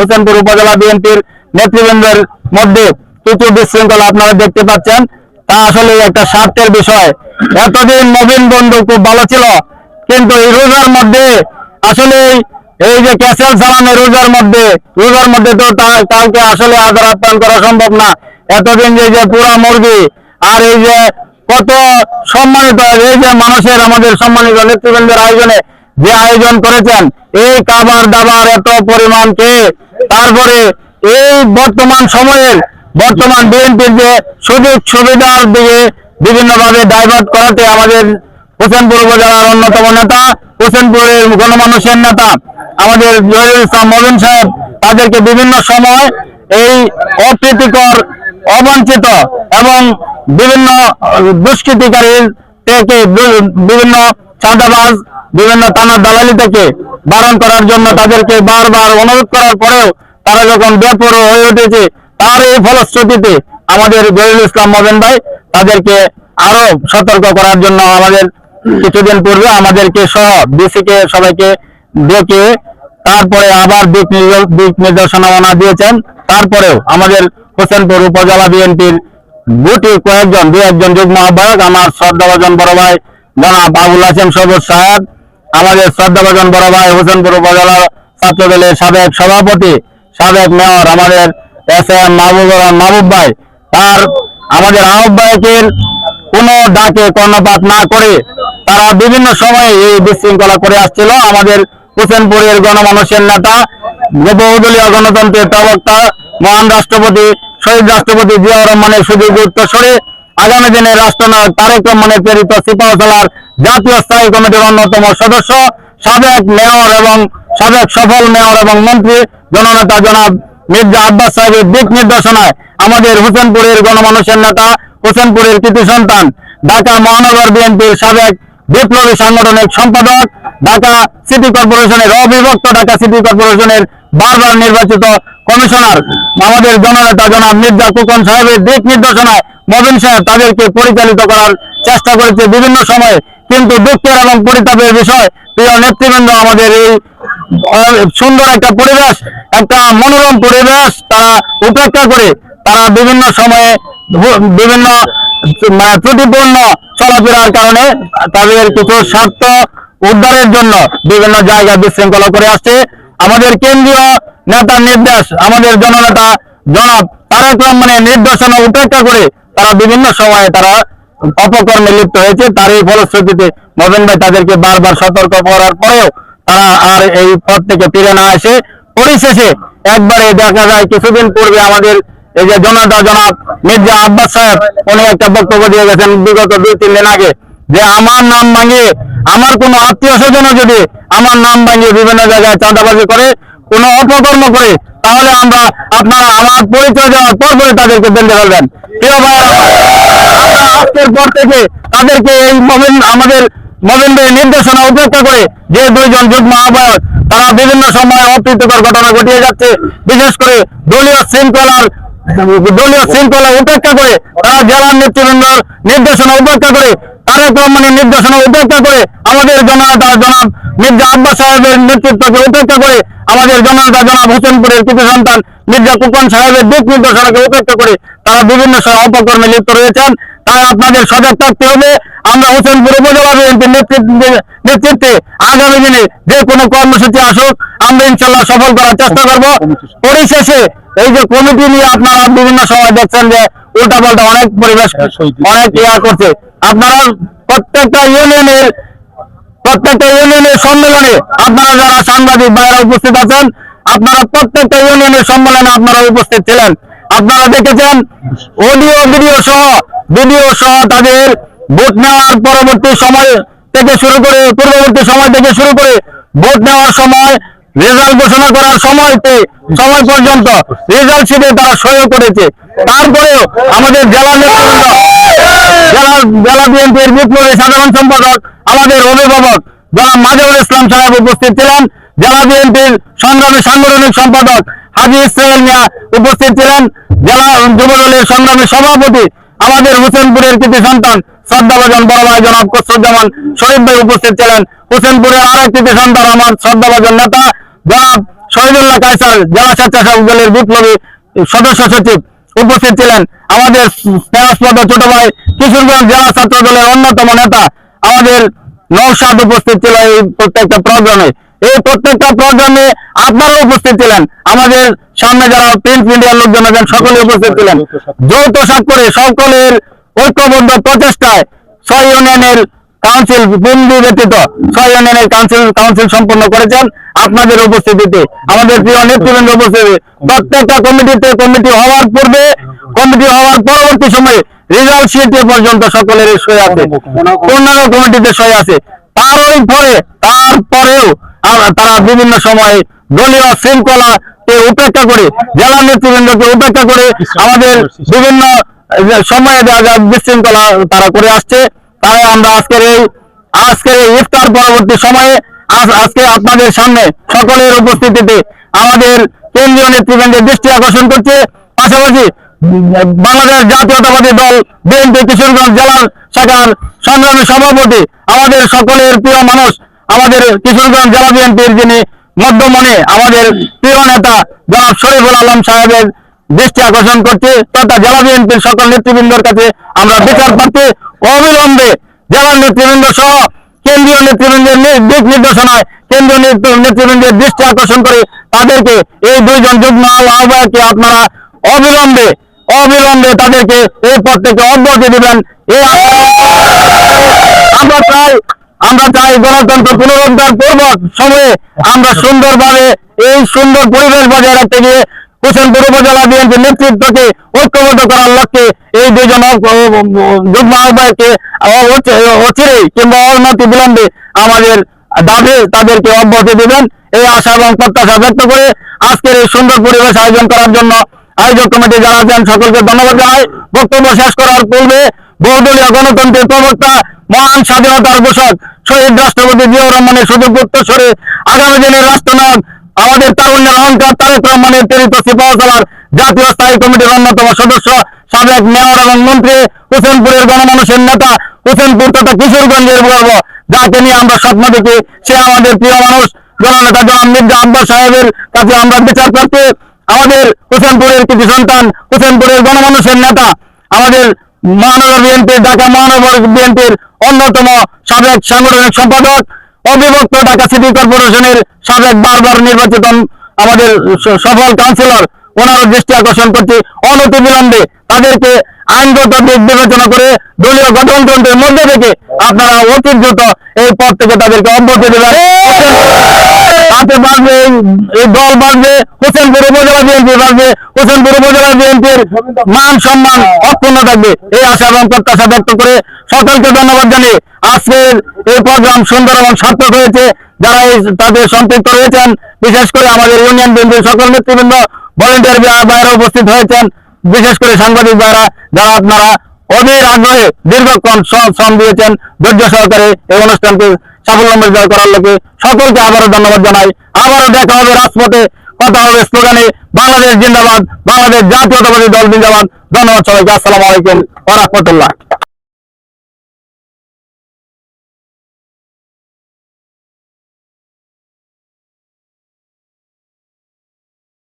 হোসেনপুর উপজেলা বিএনপির নেতৃবৃন্দের মধ্যে কিছু বিশৃঙ্খলা আপনারা দেখতে পাচ্ছেন। তা আসলে একটা স্বার্থের বিষয়। এতদিন নবীন বন্ধু খুব ভালো ছিল, কিন্তু এই রোজার মধ্যে আসলে এই যে ক্যাসেল চালানো রোজার মধ্যে রোজার মধ্যে তো কাউকে আসলে আদর আপ্যায়ন করা সম্ভব না। এতদিন যে যে পুরা মুরগি আর এই যে কত সম্মানিত, এই যে মানুষের আমাদের সম্মানিত নেতৃবৃন্দের আয়োজনে যে আয়োজন করেছেন, এই খাবার দাবার এত পরিমাণ খেয়ে তারপরে এই বর্তমান সময়ের বর্তমান বিএনপির যে সুযোগ সুবিধার দিকে বিভিন্নভাবে ডাইভার্ট করাতে আমাদের হোসেনপুর উপজেলার অন্যতম নেতা, হোসেনপুরের গণমানুষের নেতা, আমাদের জহিরুল ইসলাম মবিন সাহেব, তাদেরকে বিভিন্ন সময় এই অপ্রীতিকর, অবাঞ্ছিত এবং বিভিন্ন দুষ্কৃতিকারীর থেকে বিভিন্ন চাঁদাবাজ বিভিন্ন থানার দালালি থেকে বারণ করার জন্য তাদেরকে বারবার অনুরোধ করার পরেও তারা যখন বেপর হয়ে উঠেছে, তার এই ফলশ্রুতিতে আমাদের জহিরুল ইসলাম মবেন ভাই তাদেরকে আরও সতর্ক করার জন্য আমাদের কিছুদিন পূর্বে আমাদেরকে সহ ডিসিকে সবাইকে ডেকে তারপরে আবার দিক দিক নির্দেশনা দিয়েছেন। তারপরেও আমাদের হোসেনপুর উপজেলা বিএনপির গুটি কয়েকজন দু একজন যুগ্ম আহ্বায়ক, আমার শ্রদ্ধাভাজন বড় ভাই হাসেম সবুজ সাহেব, আমাদের শ্রদ্ধাভাজন বড় ভাই হোসেনপুর সাবেক সভাপতি, সাবেক মেয়র আমাদের এস এম মাহবুব মাহবুব ভাই। তার আমাদের আহ্বায়কের কোনো ডাকে কর্ণপাত না করে তারা বিভিন্ন সময়ে এই বিশৃঙ্খলা করে আসছিল। আমাদের হোসেনপুরের গণমানুষের নেতা, বহুদলীয় গণতন্ত্রের প্রবক্তা, মহান রাষ্ট্রপতি, শহীদ রাষ্ট্রপতি জিয়াউর রহমানের সুযোগ উত্তরসরে আগামী দিনে রাষ্ট্রনায়ক তারেক রহমানের প্রেরিত সিপাহসালার জাতীয় স্থায়ী কমিটির অন্যতম সদস্য, সাবেক মেয়র এবং সাবেক সফল মেয়র এবং মন্ত্রী জননেতা জনাব মির্জা আব্বাস সাহেবের দিক নির্দেশনায় আমাদের হোসেনপুরের গণমানুষের নেতা, হোসেনপুরের কৃতি সন্তান, ঢাকা মহানগর বিএনপির সাবেক বিপ্লবী সাংগঠনিক সম্পাদক, ঢাকা সিটি কর্পোরেশনের অবিভক্ত ঢাকা সিটি কর্পোরেশনের বারবার নির্বাচিত কমিশনার, আমাদের জননেতা জনাব মির্জা কুকন সাহেবের দিক নির্দেশনায় মবিন সাহেব তাদেরকে পরিচালিত করার চেষ্টা করেছে বিভিন্ন সময়ে। কিন্তু দুঃখের এবং পরিতাপের বিষয়, প্রিয় নেতৃবৃন্দ, আমাদের এই সুন্দর একটা পরিবেশ, একটা মনোরম পরিবেশ তারা উপেক্ষা করে, তারা বিভিন্ন সময়ে বিভিন্ন মানে ত্রুটিপূর্ণ চলাফেরার কারণে তাদের কিছু স্বার্থ উদ্ধারের জন্য বিভিন্ন জায়গায় বিশৃঙ্খলা করে আসছে। আমাদের কেন্দ্রীয় নেতার নির্দেশ, আমাদের জননেতা জনাব তারেক রহমানের নির্দেশনা উপেক্ষা করে তারা বিভিন্ন সময়ে তারা অপকর্মে লিপ্ত হয়েছে। তার এই ফলশ্রুতিতে মবেন ভাই তাদেরকে বারবার সতর্ক করার পরেও তারা আর এই পথ থেকে ফিরে না আসে পরিশেষে একবারে দেখা যায় কিছুদিন পূর্বে আমাদের এই যে জনতা জনাব মির্জা আব্বাস সাহেব, উনি একটা বক্তব্য দিয়ে গেছেন বিগত দুই, তিন দিন আগে যে, আমার নাম ভাঙিয়ে আমার কোনো আত্মীয় স্বজনও যদি আমার নাম ভাঙিয়ে বিভিন্ন জায়গায় চাঁদাবাজি করে কোনো অপকর্ম করে, তাহলে আমরা আপনারা আমার পরিচয় দেওয়ার পর পরে তাদেরকে বেঁধে ফেলবেন প্রিয় আমরা আজকের পর থেকে তাদেরকে এই মোমেন আমাদের মোমেনদের নির্দেশনা উপেক্ষা করে যে দুইজন যুগ্ম আহ্বায়ক, তারা বিভিন্ন সময় অপ্রীতিকর ঘটনা ঘটিয়ে যাচ্ছে। বিশেষ করে দলীয় শৃঙ্খলার, দলীয় শৃঙ্খলা উপেক্ষা করে তারা জেলার নেতৃবৃন্দ নির্দেশনা উপেক্ষা করে তারেক মানে নির্দেশনা উপেক্ষা করে আমাদের জননেতা জনাব মির্জা আব্বাস সাহেবের নেতৃত্বকে উপেক্ষা করে আমাদের জননেতা জনাব হোসেনপুরের কিছু সন্তান মির্জা কুকন সাহেবের দিক নির্দেশনাকে উপেক্ষা করে তারা বিভিন্ন অপকর্মে লিপ্ত রয়েছেন। তাই আপনাদের সজাগ থাকতে হবে। আমরা হোসেনপুর উপজেলা বিএনপির নেতৃত্বে নেতৃত্বে আগামী দিনে যে কোনো কর্মসূচি আসুক আমরা ইনশাল্লাহ সফল করার চেষ্টা করব। পরিশেষে এই যে কমিটি নিয়ে আপনারা বিভিন্ন সময় দেখছেন যে উল্টা পাল্টা অনেক পরিবেশ অনেক ইয়া করছে। আপনারা প্রত্যেকটা ইউনিয়নের প্রত্যেকটা ইউনিয়নের সম্মেলনে আপনারা যারা সাংবাদিক ভাইরা উপস্থিত আছেন, আপনারা প্রত্যেকটা ইউনিয়নের সম্মেলনে আপনারা উপস্থিত ছিলেন। আপনারা দেখেছেন অডিও, ভিডিও সহ ভিডিও সহ তাদের ভোট নেওয়ার পরবর্তী সময় থেকে শুরু করে, পূর্ববর্তী সময় থেকে শুরু করে ভোট নেওয়ার সময়, রেজাল্ট ঘোষণা করার সময়তে, সময় পর্যন্ত রেজাল্ট শিটে তারা সই করেছে। তারপরেও আমাদের জেলা নেতৃবৃন্দ জেলা জেলা বিএনপির বিপ্লবী সাধারণ সম্পাদক, আমাদের অভিভাবক জনাব মাজেউল ইসলাম সাহেব উপস্থিত ছিলেন। জেলা বিএনপির সংগ্রামী সাংগঠনিক সম্পাদক হাজি ইসরায়েল মিয়া উপস্থিত ছিলেন। জেলা যুবদলের সংগ্রামী সভাপতি আমাদের হোসেনপুরের কৃতি সন্তান শ্রদ্ধাভাজন বড় ভাই জনাব কসরুজ্জামান শরীফ ভাই উপস্থিত ছিলেন। হোসেনপুরের আরেক কৃতি সন্তান আমার শ্রদ্ধাভাজন নেতা জনাব শহীদুল্লাহ কায়সার, জেলা স্বেচ্ছাসেবক দলের বিপ্লবী সদস্য সচিব উপস্থিত ছিলেন আমাদের স্নেহাস্পদ ছোট ভাই কিশোরগঞ্জ জেলা ছাত্র দলের অন্যতম নেতা। আমাদের নৌসাদ উপস্থিত ছিল এই প্রত্যেকটা প্রোগ্রামে। এই প্রত্যেকটা প্রোগ্রামে আপনারাও উপস্থিত ছিলেন। আমাদের সামনে যারা প্রিন্ট মিডিয়ার লোকজন আছেন সকলে উপস্থিত ছিলেন। যৌথ স্বাক্ষরে সকলের ঐক্যবদ্ধ প্রচেষ্টায় ছয় ইউনিয়নের কাউন্সিল বন্দি ব্যতীত ছয় কাউন্সিল কাউন্সিল সম্পন্ন করেছেন আপনাদের উপস্থিতিতে। আমাদের প্রিয় নেতৃবৃন্দ উপস্থিতি, প্রত্যেকটা কমিটিতে কমিটি হওয়ার পূর্বে, কমিটি হওয়ার পরবর্তী সময়ে রেজাল্ট শিটে পর্যন্ত সকলের সই আছে। পনেরো কমিটিতে সই আছে। তারই পরে, তারপরেও তারা বিভিন্ন সময়ে দলীয় শৃঙ্খলাকে উপেক্ষা করে, জেলা নেতৃবৃন্দকে উপেক্ষা করে আমাদের বিভিন্ন সময়ে বিশৃঙ্খলা তারা করে আসছে। তাই আমরা আজকের এই আজকের এই ইফতার পরবর্তী সময়ে আজ- আজকে আপনাদের সামনে সকলের উপস্থিতিতে আমাদের কেন্দ্রীয় নেতৃবৃন্দের দৃষ্টি আকর্ষণ করছে। পাশাপাশি বাংলাদেশ জাতীয়তাবাদী দল, বিএনপি, কিশোরগঞ্জ জেলার শাখার সংগ্রামী সভাপতি, আমাদের সকলের প্রিয় মানুষ, আমাদের কিশোরগঞ্জ জেলা বিএনপির যিনি মধ্যমণি, আমাদের প্রিয় নেতা জনাব শরীফুল আলম সাহেবের দৃষ্টি আকর্ষণ করছে তথা জেলা বিএনপির সকল নেতৃবৃন্দর কাছে আমরা বিচার পাচ্ছি অবিলম্বে জেলা নেতৃবৃন্দ সহ কেন্দ্রীয় নেতৃবৃন্দের দিক নির্দেশনায় কেন্দ্রীয় নেতৃ- নেতৃবৃন্দের দৃষ্টি আকর্ষণ করে তাদেরকে এই দুইজন যুগ্ম আহ্বায়ককে আপনারা অবিলম্বে অবিলম্বে তাদেরকে এই পদ থেকে অব্যাহতি দিবেন। এই আমরা চাই আমরা চাই গণতন্ত্র পুনরুদ্ধার পূর্বক সময়ে আমরা সুন্দরভাবে এই সুন্দর পরিবেশ বজায় রাখতে গিয়ে হোসেনপুর উপজেলা বিএনপি নেতৃত্বকে ঐক্যবদ্ধ করার লক্ষ্যে এই দুজন যুগ্ম আহ্বায়ককে কিংবা অনতি বিলম্বে আমাদের দাবি তাদেরকে অব্যাহতি দিবেন। এই আশা এবং প্রত্যাশা ব্যক্ত করে আজকের এই সুন্দর পরিবেশ আয়োজন করার জন্য আয়োজক কমিটি যারা আছেন সকলকে ধন্যবাদ জানাই। বক্তব্য শেষ করার পূর্বে বহুদলীয় গণতন্ত্রের প্রবক্তা, মহান স্বাধীনতার ঘোষক শহীদ রাষ্ট্রপতি জিয়াউর রহমানের সুযোগ উত্তরসরে আগামী দিনের রাষ্ট্রনায়ক আমাদের তারুণ্যের অহংকার তারেক রহমানের প্রেরিত সিপাহসালার জাতীয় স্থায়ী কমিটির অন্যতম সদস্য সাবেক মেয়র এবং মন্ত্রী হোসেনপুরের গণমানুষের নেতা হোসেনপুর তথা কিশোরগঞ্জের গর্ব। যাকে নিয়ে আমরা স্বপ্ন দেখি, সে আমাদের প্রিয় মানুষ, জননেতা জনাব মির্জা আব্বাস সাহেবের কাছে আমরা বিচার প্রার্থী আমাদের হোসেনপুরের কিছু সন্তান, হোসেনপুরের গণমানুষের নেতা, আমাদের মহানগর বিএনপির ঢাকা মহানগর বিএনপির অন্যতম সাবেক সাংগঠনিক সম্পাদক অবিভক্ত ঢাকা সিটি কর্পোরেশনের সাবেক বারবার নির্বাচিত আমাদের সফল কাউন্সিলর, ওনারও দৃষ্টি আকর্ষণ করছি। অনতি বিলম্বে তাদেরকে আইনগত দিক বিবেচনা করে দলীয় গঠনতন্ত্রের মধ্যে থেকে আপনারা অতি দ্রুত এই পদ থেকে তাদেরকে অব্যাহতি দেবেন। তাতে বাড়বে এই- দল বাড়বে, হোসেনপুর উপজেলা বিএনপি বাড়বে, হোসেনপুর উপজেলা বিএনপির মান সম্মান অক্ষুণ্ণ থাকবে। এই আশা এবং প্রত্যাশা ব্যক্ত করে সকলকে ধন্যবাদ জানিয়ে আজকের এই প্রোগ্রাম সুন্দর এবং সার্থক হয়েছে। যারা তাদের সম্পৃক্ত রয়েছেন, বিশেষ করে আমাদের ইউনিয়ন বিএনপির সকল নেতৃবৃন্দ, ভলেন্টিয়ার বাইরে উপস্থিত হয়েছেন। বিশেষ করে সাংবাদিক ভাইরা যারা আপনারা অধীর আগ্রহে দীর্ঘক্ষণ শ্রম- দিয়েছেন, ধৈর্য সহকারে এই অনুষ্ঠানকে সাফল্যমণ্ডিত করার লোকে সকলকে আবারও ধন্যবাদ জানাই। আবারও দেখা হবে রাজপথে, কথা হবে স্লোগানে, বাংলাদেশ জিন্দাবাদ, বাংলাদেশ জাতীয়তাবাদী দল জিন্দাবাদ। ধন্যবাদ সবাইকে, আসসালামু আলাইকুম, ওয়া রাহমাতুল্লাহ।